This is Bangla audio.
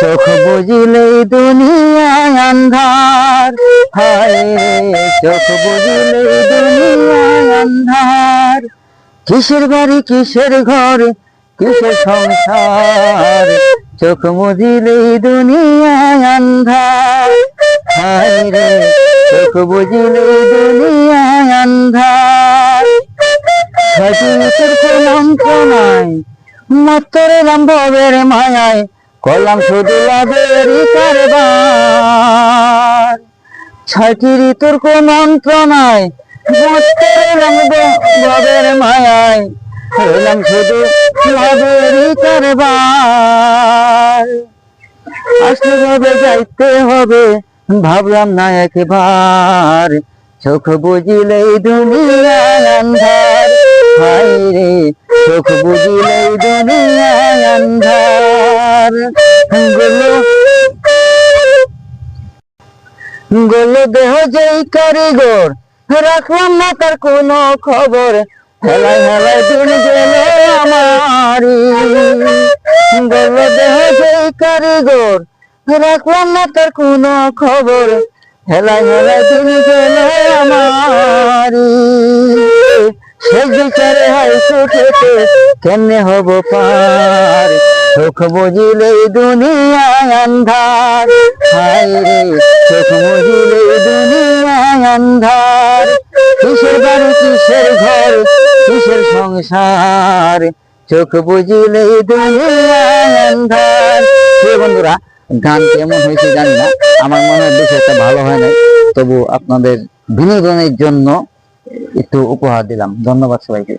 চোখ বুঝিলে দুনিয়ায় আন্ধার হায় রে, চোখ বুঝিলে দুনিয়া আন্ধার কিসের বাড়ি, কিসের ঘর, কিসের সংসার? চোখ মুজিলে দুনিয়ায় আন্ধার হায় রে, চোখ বুঝিলে আন্ধার সচিবের মন্ত্র নাই মাত্র লম্ববের মায়ায় কলাম শুধু লাভেরই কারবার। ছয়টি ঋতুর কোন মন্ত্র নাই মাত্র লম্ববের মায়ায়। কলাম শুধু লাভেরই কারবার। আসলে হবে যাইতে হবে, ভাবলাম না একবার। চোখ বুঝিলেই দুনিয়ায় আন্ধার হায় রে, চোখ বুঝিলেই দুনিয়ায় আন্ধার গুলো। গুলো দেহ যেই কারিগর, রাখলাম না তার কোনো খবর। হেলায় হেলায় দিন গেল আমারি গেল দেহ যেই কারিগর, রাখলাম না তার কোনো খবর। হেলায় হেলায় দিন গেল আমারি সে বিচারে হাই ছুটেতে কেমনে হব পার? চোখ বুঝিলে দুনিয়ায় আন্ধার হায় চোখ বুঝিলে দুনিয়ায় আন্ধার কিসের বাড়ি, কিসের ঘর, কিসের সংসার? চোখ বুঝিলে দুনিয়ায় আন্ধার প্রিয় বন্ধুরা, গান কেমন হয়েছে জানি না, আমার মনে হয় বেশ একটা ভালো হয় নাই। তবু আপনাদের বিনোদনের জন্য একটু উপহার দিলাম। ধন্যবাদ সবাইকে।